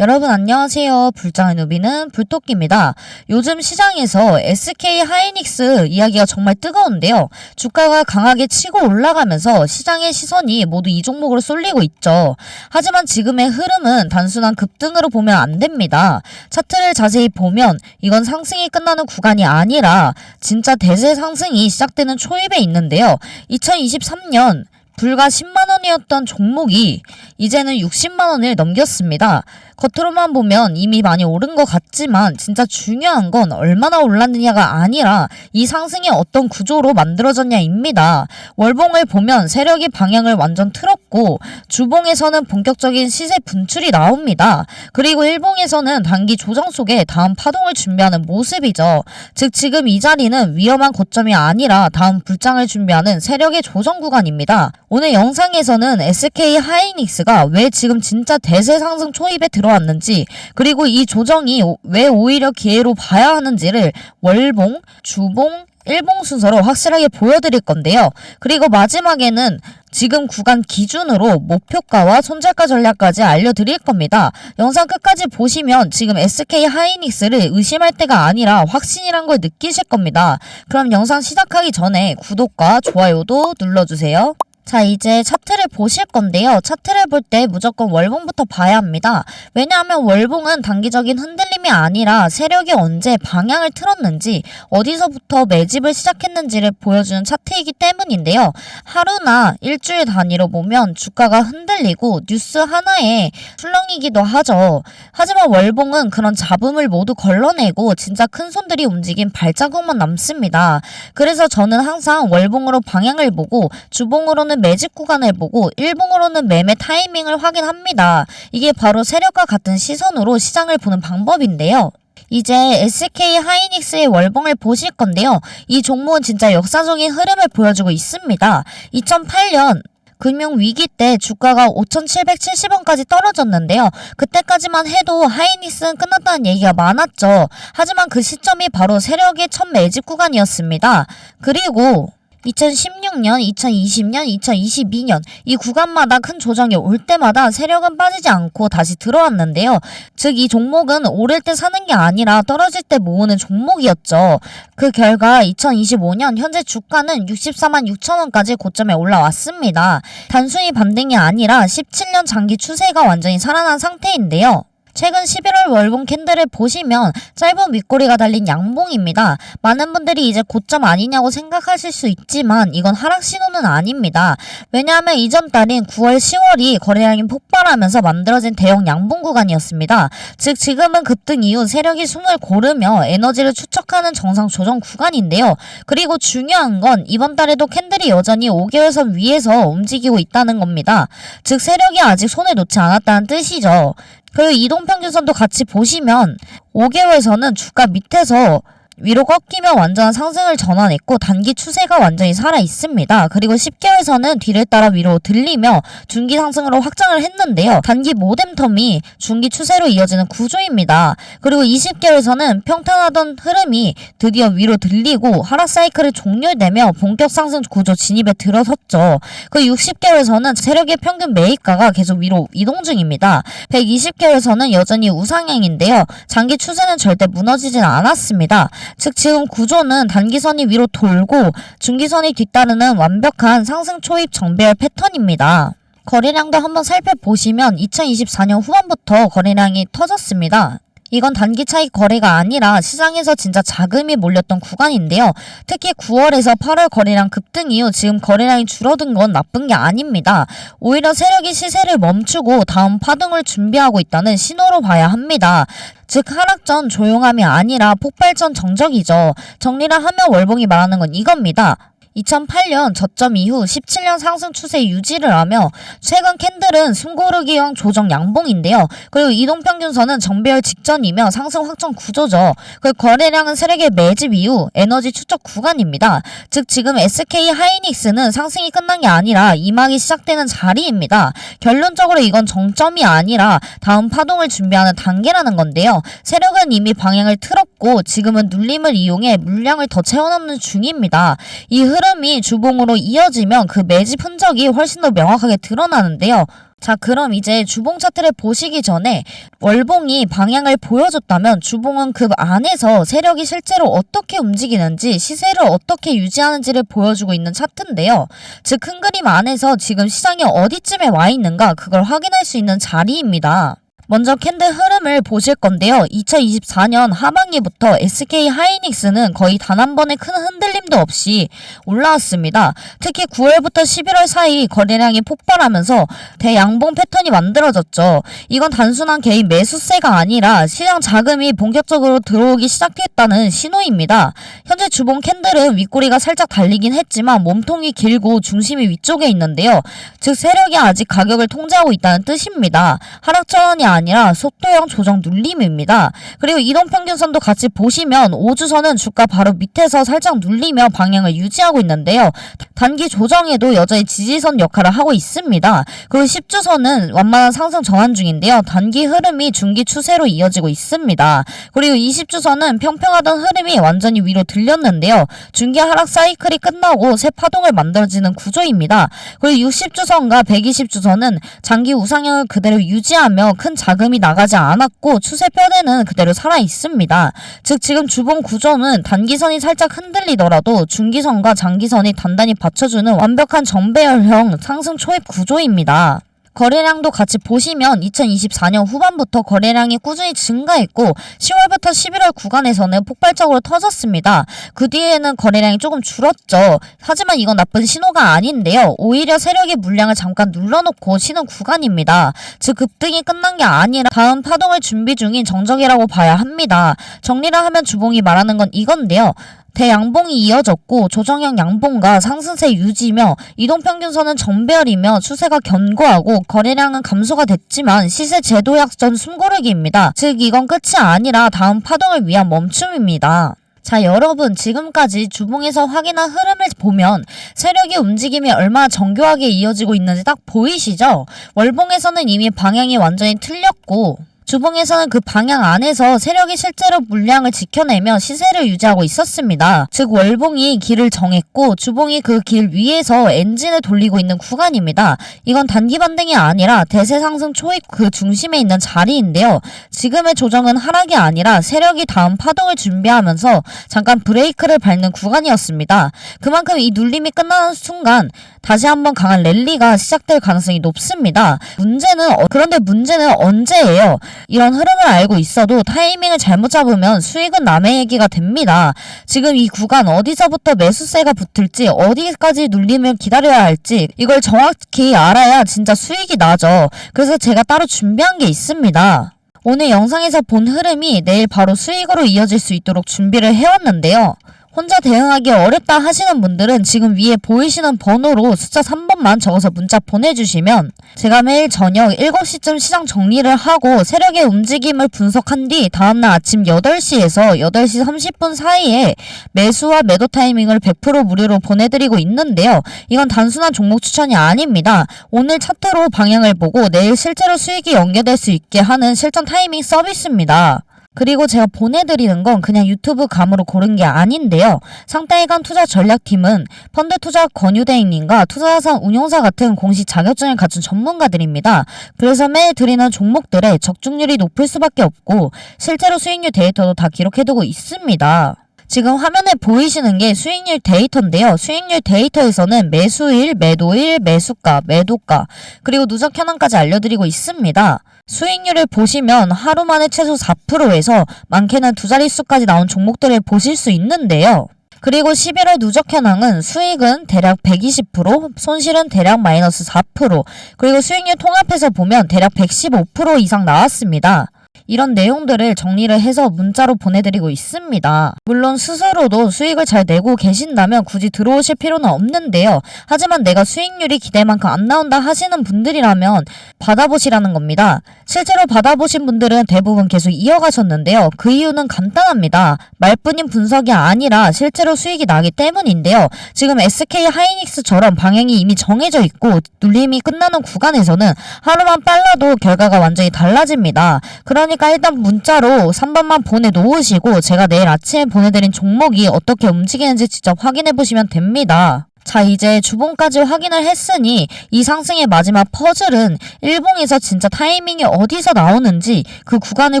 여러분 안녕하세요. 불장의 누비는 불토끼입니다. 요즘 시장에서 SK 하이닉스 이야기가 정말 뜨거운데요. 주가가 강하게 치고 올라가면서 시장의 시선이 모두 이 종목으로 쏠리고 있죠. 하지만 지금의 흐름은 단순한 급등으로 보면 안 됩니다. 차트를 자세히 보면 이건 상승이 끝나는 구간이 아니라 진짜 대세 상승이 시작되는 초입에 있는데요. 2023년 불과 10만 원이었던 종목이 이제는 60만 원을 넘겼습니다. 겉으로만 보면 이미 많이 오른 것 같지만 진짜 중요한 건 얼마나 올랐느냐가 아니라 이 상승이 어떤 구조로 만들어졌냐입니다. 월봉을 보면 세력이 방향을 완전 틀었고 주봉에서는 본격적인 시세 분출이 나옵니다. 그리고 일봉에서는 단기 조정 속에 다음 파동을 준비하는 모습이죠. 즉 지금 이 자리는 위험한 고점이 아니라 다음 불장을 준비하는 세력의 조정 구간입니다. 오늘 영상에서는 SK 하이닉스가 왜 지금 진짜 대세 상승 초입에 들어왔는지 그리고 이 조정이 오- 왜 오히려 기회로 봐야 하는지를 월봉, 주봉, 일봉 순서로 확실하게 보여드릴 건데요. 그리고 마지막에는 지금 구간 기준으로 목표가와 손절가 전략까지 알려드릴 겁니다. 영상 끝까지 보시면 지금 SK 하이닉스를 의심할 때가 아니라 확신이란 걸 느끼실 겁니다. 그럼 영상 시작하기 전에 구독과 좋아요도 눌러주세요. 자, 이제 차트를 보실 건데요. 차트를 볼 때 무조건 월봉부터 봐야 합니다. 왜냐하면 월봉은 단기적인 흔들림이 아니라 세력이 언제 방향을 틀었는지 어디서부터 매집을 시작했는지를 보여주는 차트이기 때문인데요. 하루나 일주일 단위로 보면 주가가 흔들리고 뉴스 하나에 출렁이기도 하죠. 하지만 월봉은 그런 잡음을 모두 걸러내고 진짜 큰 손들이 움직인 발자국만 남습니다. 그래서 저는 항상 월봉으로 방향을 보고 주봉으로는 매집 구간을 보고 일봉으로는 매매 타이밍을 확인합니다. 이게 바로 세력과 같은 시선으로 시장을 보는 방법인데요. 이제 SK 하이닉스의 월봉을 보실 건데요. 이 종목은 진짜 역사적인 흐름을 보여주고 있습니다. 2008년 금융 위기 때 주가가 5,770원까지 떨어졌는데요. 그때까지만 해도 하이닉스는 끝났다는 얘기가 많았죠. 하지만 그 시점이 바로 세력의 첫 매집 구간이었습니다. 그리고 2016년, 2020년, 2022년 이 구간마다 큰 조정이 올 때마다 세력은 빠지지 않고 다시 들어왔는데요. 즉 이 종목은 오를 때 사는 게 아니라 떨어질 때 모으는 종목이었죠. 그 결과 2025년 현재 주가는 64만 6천 원까지 고점에 올라왔습니다. 단순히 반등이 아니라 17년 장기 추세가 완전히 살아난 상태인데요. 최근 11월 월봉 캔들을 보시면 짧은 윗꼬리가 달린 양봉입니다. 많은 분들이 이제 고점 아니냐고 생각하실 수 있지만 이건 하락 신호는 아닙니다. 왜냐하면 이전 달인 9월 10월이 거래량이 폭발하면서 만들어진 대형 양봉 구간이었습니다. 즉 지금은 급등 이후 세력이 숨을 고르며 에너지를 추적하는 정상 조정 구간인데요. 그리고 중요한 건 이번 달에도 캔들이 여전히 5개월선 위에서 움직이고 있다는 겁니다. 즉 세력이 아직 손을 놓지 않았다는 뜻이죠. 그리고 이동평균선도 같이 보시면 5개월선은 주가 밑에서 위로 꺾이며 완전한 상승을 전환했고 단기 추세가 완전히 살아 있습니다. 그리고 10개월선은 뒤를 따라 위로 들리며 중기 상승으로 확장을 했는데요. 단기 모뎀텀이 중기 추세로 이어지는 구조입니다. 그리고 20개월선은 평탄하던 흐름이 드디어 위로 들리고 하락 사이클을 종료되며 본격 상승 구조 진입에 들어섰죠. 그 60개월선은 세력의 평균 매입가가 계속 위로 이동 중입니다. 120개월선은 여전히 우상향인데요. 장기 추세는 절대 무너지진 않았습니다. 즉 지금 구조는 단기선이 위로 돌고 중기선이 뒤따르는 완벽한 상승 초입 정배열 패턴입니다. 거래량도 한번 살펴보시면 2024년 후반부터 거래량이 터졌습니다. 이건 단기 차익 거래가 아니라 시장에서 진짜 자금이 몰렸던 구간인데요. 특히 9월에서 8월 거래량 급등 이후 지금 거래량이 줄어든 건 나쁜 게 아닙니다. 오히려 세력이 시세를 멈추고 다음 파동을 준비하고 있다는 신호로 봐야 합니다. 즉 하락 전 조용함이 아니라 폭발 전 정적이죠. 정리를 하면 월봉이 말하는 건 이겁니다. 2008년 저점 이후 17년 상승 추세 유지를 하며 최근 캔들은 숨고르기형 조정 양봉인데요. 그리고 이동평균선은 정배열 직전이며 상승 확정 구조죠. 그 거래량은 세력의 매집 이후 에너지 추적 구간입니다. 즉 지금 SK 하이닉스는 상승이 끝난 게 아니라 이막이 시작되는 자리입니다. 결론적으로 이건 정점이 아니라 다음 파동을 준비하는 단계라는 건데요. 세력은 이미 방향을 틀었고 지금은 눌림을 이용해 물량을 더 채워넣는 중입니다. 이 흐름 흐름이 주봉으로 이어지면 그 매집 흔적이 훨씬 더 명확하게 드러나는데요. 자, 그럼 이제 주봉 차트를 보시기 전에 월봉이 방향을 보여줬다면 주봉은 그 안에서 세력이 실제로 어떻게 움직이는지 시세를 어떻게 유지하는지를 보여주고 있는 차트인데요. 즉, 큰 그림 안에서 지금 시장이 어디쯤에 와 있는가 그걸 확인할 수 있는 자리입니다. 먼저 캔들 흐름을 보실 건데요. 2024년 하반기부터 SK 하이닉스는 거의 단 한 번의 큰 흔들림도 없이 올라왔습니다. 특히 9월부터 11월 사이 거래량이 폭발하면서 대양봉 패턴이 만들어졌죠. 이건 단순한 개인 매수세가 아니라 시장 자금이 본격적으로 들어오기 시작했다는 신호입니다. 현재 주봉 캔들은 윗꼬리가 살짝 달리긴 했지만 몸통이 길고 중심이 위쪽에 있는데요. 즉 세력이 아직 가격을 통제하고 있다는 뜻입니다. 하락 전환이 아니 라 속도형 조정 눌림입니다. 그리고 이동 평균선도 같이 보시면 5주선은 주가 바로 밑에서 살짝 눌리며 방향을 유지하고 있는데요. 단기 조정에도 여전히 지지선 역할을 하고 있습니다. 그리고 10주선은 완만한 상승 전환 중인데요. 단기 흐름이 중기 추세로 이어지고 있습니다. 그리고 20주선은 평평하던 흐름이 완전히 위로 들렸는데요. 중기 하락 사이클이 끝나고 새 파동을 만들어지는 구조입니다. 그리고 60주선과 120주선은 장기 우상향을 그대로 유지하며 큰 자금이 나가지 않았고 추세 뼈대는 그대로 살아 있습니다. 즉 지금 주봉 구조는 단기선이 살짝 흔들리더라도 중기선과 장기선이 단단히 받쳐주는 완벽한 전배열형 상승 초입 구조입니다. 거래량도 같이 보시면 2024년 후반부터 거래량이 꾸준히 증가했고 10월부터 11월 구간에서는 폭발적으로 터졌습니다. 그 뒤에는 거래량이 조금 줄었죠. 하지만 이건 나쁜 신호가 아닌데요. 오히려 세력의 물량을 잠깐 눌러놓고 쉬는 구간입니다. 즉 급등이 끝난 게 아니라 다음 파동을 준비 중인 정적이라고 봐야 합니다. 정리를 하면 주봉이 말하는 건 이건데요. 대양봉이 이어졌고 조정형 양봉과 상승세 유지며 이동평균선은 정배열이며 추세가 견고하고 거래량은 감소가 됐지만 시세 제도 약전 숨고르기입니다. 즉 이건 끝이 아니라 다음 파동을 위한 멈춤입니다. 자, 여러분, 지금까지 주봉에서 확인한 흐름을 보면 세력의 움직임이 얼마나 정교하게 이어지고 있는지 딱 보이시죠? 월봉에서는 이미 방향이 완전히 틀렸고, 주봉에서는 그 방향 안에서 세력이 실제로 물량을 지켜내며 시세를 유지하고 있었습니다. 즉 월봉이 길을 정했고 주봉이 그 길 위에서 엔진을 돌리고 있는 구간입니다. 이건 단기 반등이 아니라 대세 상승 초입 그 중심에 있는 자리인데요. 지금의 조정은 하락이 아니라 세력이 다음 파동을 준비하면서 잠깐 브레이크를 밟는 구간이었습니다. 그만큼 이 눌림이 끝나는 순간 다시 한번 강한 랠리가 시작될 가능성이 높습니다. 문제는 어, 그런데 문제는 언제예요? 이런 흐름을 알고 있어도 타이밍을 잘못 잡으면 수익은 남의 얘기가 됩니다. 지금 이 구간 어디서부터 매수세가 붙을지 어디까지 눌림을 기다려야 할지 이걸 정확히 알아야 진짜 수익이 나죠. 그래서 제가 따로 준비한 게 있습니다. 오늘 영상에서 본 흐름이 내일 바로 수익으로 이어질 수 있도록 준비를 해왔는데요. 혼자 대응하기 어렵다 하시는 분들은 지금 위에 보이시는 번호로 숫자 3번만 적어서 문자 보내주시면 제가 매일 저녁 7시쯤 시장 정리를 하고 세력의 움직임을 분석한 뒤 다음날 아침 8시에서 8시 30분 사이에 매수와 매도 타이밍을 100% 무료로 보내드리고 있는데요. 이건 단순한 종목 추천이 아닙니다. 오늘 차트로 방향을 보고 내일 실제로 수익이 연계될 수 있게 하는 실전 타이밍 서비스입니다. 그리고 제가 보내드리는 건 그냥 유튜브 감으로 고른 게 아닌데요. 상따이간 투자 전략팀은 펀드 투자 권유대행님과 투자자산 운용사 같은 공식 자격증을 갖춘 전문가들입니다. 그래서 매일 드리는 종목들의 적중률이 높을 수밖에 없고 실제로 수익률 데이터도 다 기록해두고 있습니다. 지금 화면에 보이시는 게 수익률 데이터인데요. 수익률 데이터에서는 매수일, 매도일, 매수가, 매도가, 그리고 누적 현황까지 알려드리고 있습니다. 수익률을 보시면 하루 만에 최소 4%에서 많게는 두 자릿수까지 나온 종목들을 보실 수 있는데요. 그리고 11월 누적 현황은 수익은 대략 120%, 손실은 대략 마이너스 4%, 그리고 수익률 통합해서 보면 대략 115% 이상 나왔습니다. 이런 내용들을 정리를 해서 문자로 보내드리고 있습니다. 물론 스스로도 수익을 잘 내고 계신다면 굳이 들어오실 필요는 없는데요. 하지만 내가 수익률이 기대만큼 안 나온다 하시는 분들이라면 받아보시라는 겁니다. 실제로 받아보신 분들은 대부분 계속 이어가셨는데요. 그 이유는 간단합니다. 말뿐인 분석이 아니라 실제로 수익이 나기 때문인데요. 지금 SK 하이닉스처럼 방향이 이미 정해져 있고 눌림이 끝나는 구간에서는 하루만 빨라도 결과가 완전히 달라집니다. 그러니 있으니까 일단 문자로 3번만 보내놓으시고 제가 내일 아침에 보내드린 종목이 어떻게 움직이는지 직접 확인해 보시면 됩니다. 자, 이제 주봉까지 확인을 했으니 이 상승의 마지막 퍼즐은 일봉에서 진짜 타이밍이 어디서 나오는지 그 구간을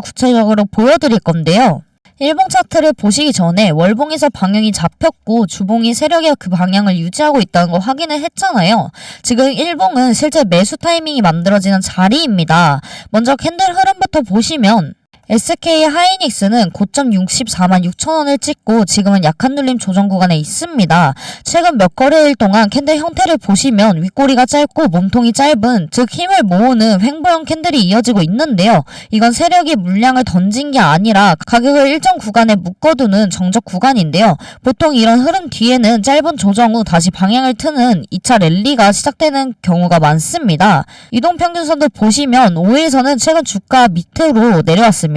구체적으로 보여드릴 건데요. 일봉 차트를 보시기 전에 월봉에서 방향이 잡혔고 주봉이 세력의 그 방향을 유지하고 있다는 걸 확인을 했잖아요. 지금 일봉은 실제 매수 타이밍이 만들어지는 자리입니다. 먼저 캔들 흐름부터 보시면 SK 하이닉스는 고점 64만 6천 원을 찍고 지금은 약한 눌림 조정 구간에 있습니다. 최근 몇 거래일 동안 캔들 형태를 보시면 윗꼬리가 짧고 몸통이 짧은 즉 힘을 모으는 횡보형 캔들이 이어지고 있는데요. 이건 세력이 물량을 던진 게 아니라 가격을 일정 구간에 묶어두는 정적 구간인데요. 보통 이런 흐름 뒤에는 짧은 조정 후 다시 방향을 트는 2차 랠리가 시작되는 경우가 많습니다. 이동평균선도 보시면 5일선은 최근 주가 밑으로 내려왔습니다.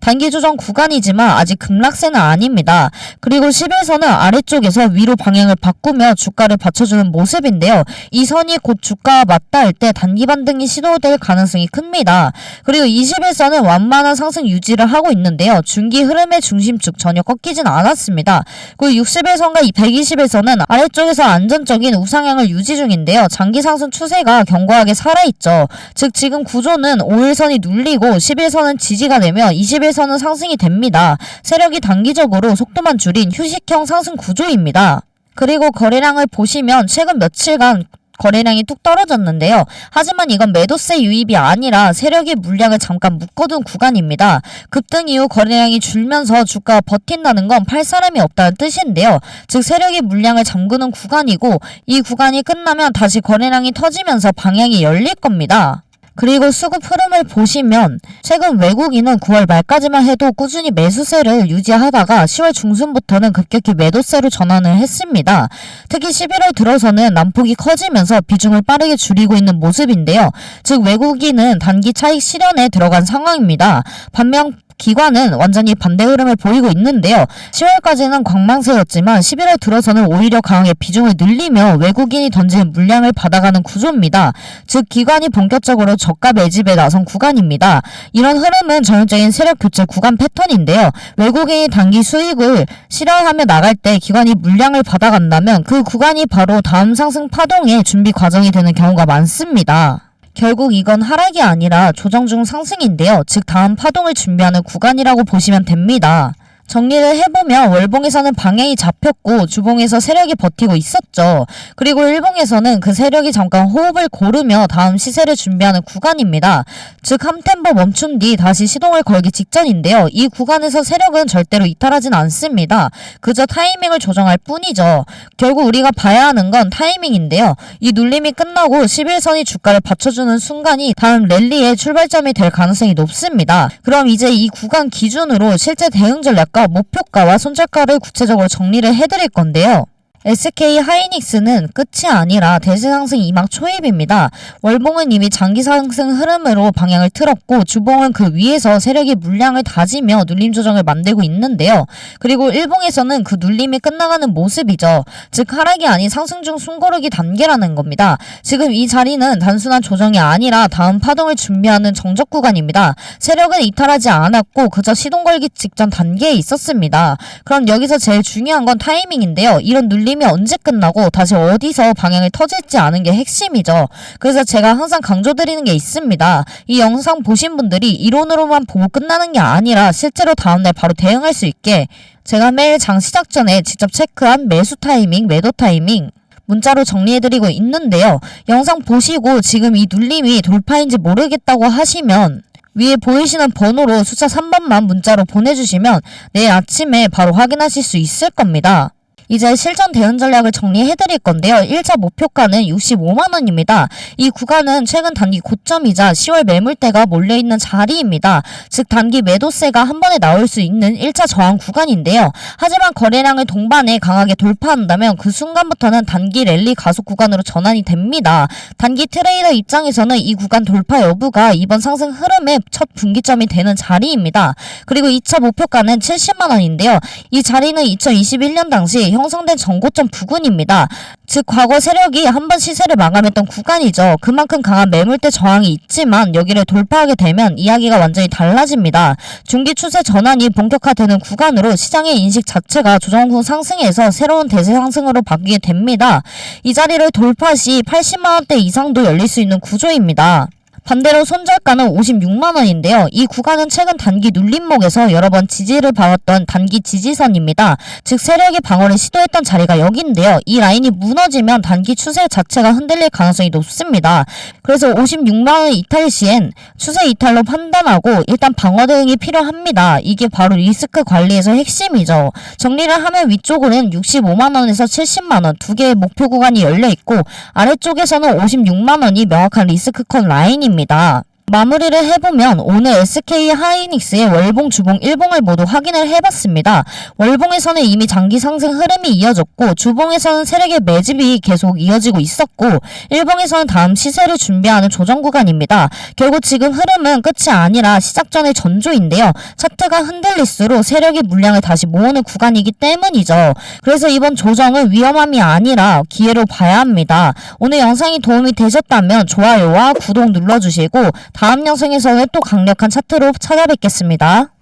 단기 조정 구간이지만 아직 급락세는 아닙니다. 그리고 10일선은 아래쪽에서 위로 방향을 바꾸며 주가를 받쳐주는 모습인데요. 이 선이 곧 주가와 맞닿을 때 단기 반등이 시도될 가능성이 큽니다. 그리고 21선은 완만한 상승 유지를 하고 있는데요. 중기 흐름의 중심축 전혀 꺾이진 않았습니다. 그리고 61선과 120일선은 아래쪽에서 안전적인 우상향을 유지 중인데요. 장기 상승 추세가 견고하게 살아있죠. 즉 지금 구조는 5일선이 눌리고 11선은 지지가 되며 21선은 상승이 됩니다. 세력이 단기적으로 속도만 줄인 휴식형 상승 구조입니다. 그리고 거래량을 보시면 최근 며칠간 거래량이 뚝 떨어졌는데요. 하지만 이건 매도세 유입이 아니라 세력이 물량을 잠깐 묶어둔 구간입니다. 급등 이후 거래량이 줄면서 주가가 버틴다는 건 팔 사람이 없다는 뜻인데요. 즉 세력이 물량을 잠그는 구간이고 이 구간이 끝나면 다시 거래량이 터지면서 방향이 열릴 겁니다. 그리고 수급 흐름을 보시면 최근 외국인은 9월 말까지만 해도 꾸준히 매수세를 유지하다가 10월 중순부터는 급격히 매도세로 전환을 했습니다. 특히 11월 들어서는 난폭이 커지면서 비중을 빠르게 줄이고 있는 모습인데요. 즉 외국인은 단기 차익 실현에 들어간 상황입니다. 반면 기관은 완전히 반대 흐름을 보이고 있는데요. 10월까지는 광망세였지만 11월 들어서는 오히려 강하게 비중을 늘리며 외국인이 던지는 물량을 받아가는 구조입니다. 즉 기관이 본격적으로 저가 매집에 나선 구간입니다. 이런 흐름은 전형적인 세력 교체 구간 패턴인데요. 외국인이 단기 수익을 실현하며 나갈 때 기관이 물량을 받아간다면 그 구간이 바로 다음 상승 파동의 준비 과정이 되는 경우가 많습니다. 결국 이건 하락이 아니라 조정 중 상승인데요. 즉 다음 파동을 준비하는 구간이라고 보시면 됩니다. 정리를 해보면 월봉에서는 방향이 잡혔고 주봉에서 세력이 버티고 있었죠. 그리고 일봉에서는 그 세력이 잠깐 호흡을 고르며 다음 시세를 준비하는 구간입니다. 즉 함템포 멈춘 뒤 다시 시동을 걸기 직전인데요. 이 구간에서 세력은 절대로 이탈하진 않습니다. 그저 타이밍을 조정할 뿐이죠. 결국 우리가 봐야 하는 건 타이밍인데요. 이 눌림이 끝나고 11선이 주가를 받쳐주는 순간이 다음 랠리의 출발점이 될 가능성이 높습니다. 그럼 이제 이 구간 기준으로 실제 대응 전략과 목표가와 손절가를 구체적으로 정리를 해드릴 건데요. SK 하이닉스는 끝이 아니라 대세 상승 이막 초입입니다. 월봉은 이미 장기 상승 흐름으로 방향을 틀었고 주봉은 그 위에서 세력이 물량을 다지며 눌림 조정을 만들고 있는데요. 그리고 일봉에서는 그 눌림이 끝나가는 모습이죠. 즉 하락이 아닌 상승 중 숨고르기 단계라는 겁니다. 지금 이 자리는 단순한 조정이 아니라 다음 파동을 준비하는 정적 구간입니다. 세력은 이탈하지 않았고 그저 시동 걸기 직전 단계에 있었습니다. 그럼 여기서 제일 중요한 건 타이밍인데요. 이런 눌림 게임이 언제 끝나고 다시 어디서 방향을 터질지 아는 게 핵심이죠. 그래서 제가 항상 강조드리는 게 있습니다. 이 영상 보신 분들이 이론으로만 보고 끝나는 게 아니라 실제로 다음날 바로 대응할 수 있게 제가 매일 장 시작 전에 직접 체크한 매수 타이밍, 매도 타이밍, 문자로 정리해드리고 있는데요. 영상 보시고 지금 이 눌림이 돌파인지 모르겠다고 하시면 위에 보이시는 번호로 숫자 3번만 문자로 보내주시면 내일 아침에 바로 확인하실 수 있을 겁니다. 이제 실전 대응 전략을 정리해 드릴 건데요. 1차 목표가는 65만 원입니다. 이 구간은 최근 단기 고점이자 10월 매물대가 몰려 있는 자리입니다. 즉 단기 매도세가 한 번에 나올 수 있는 1차 저항 구간인데요. 하지만 거래량을 동반해 강하게 돌파한다면 그 순간부터는 단기 랠리 가속 구간으로 전환이 됩니다. 단기 트레이더 입장에서는 이 구간 돌파 여부가 이번 상승 흐름의 첫 분기점이 되는 자리입니다. 그리고 2차 목표가는 70만 원인데요. 이 자리는 2021년 당시 형 형성된 전고점 부근입니다. 즉 과거 세력이 한 번 시세를 마감했던 구간이죠. 그만큼 강한 매물대 저항이 있지만 여기를 돌파하게 되면 이야기가 완전히 달라집니다. 중기 추세 전환이 본격화되는 구간으로 시장의 인식 자체가 조정 후 상승해서 새로운 대세 상승으로 바뀌게 됩니다. 이 자리를 돌파 시 80만 원대 이상도 열릴 수 있는 구조입니다. 반대로 손절가는 56만 원인데요. 이 구간은 최근 단기 눌림목에서 여러 번 지지를 봐왔던 단기 지지선입니다. 즉 세력이 방어를 시도했던 자리가 여기인데요. 이 라인이 무너지면 단기 추세 자체가 흔들릴 가능성이 높습니다. 그래서 56만 원 이탈 시엔 추세 이탈로 판단하고 일단 방어 대응이 필요합니다. 이게 바로 리스크 관리에서 핵심이죠. 정리를 하면 위쪽으로는 65만 원에서 70만 원 두 개의 목표 구간이 열려 있고 아래쪽에서는 56만 원이 명확한 리스크컨 라인입니다. 입니다. 마무리를 해보면 오늘 SK 하이닉스의 월봉, 주봉, 일봉을 모두 확인을 해봤습니다. 월봉에서는 이미 장기 상승 흐름이 이어졌고 주봉에서는 세력의 매집이 계속 이어지고 있었고 일봉에서는 다음 시세를 준비하는 조정 구간입니다. 결국 지금 흐름은 끝이 아니라 시작 전의 전조인데요. 차트가 흔들릴수록 세력이 물량을 다시 모으는 구간이기 때문이죠. 그래서 이번 조정은 위험함이 아니라 기회로 봐야 합니다. 오늘 영상이 도움이 되셨다면 좋아요와 구독 눌러주시고 다음 영상에서는 또 강력한 차트로 찾아뵙겠습니다.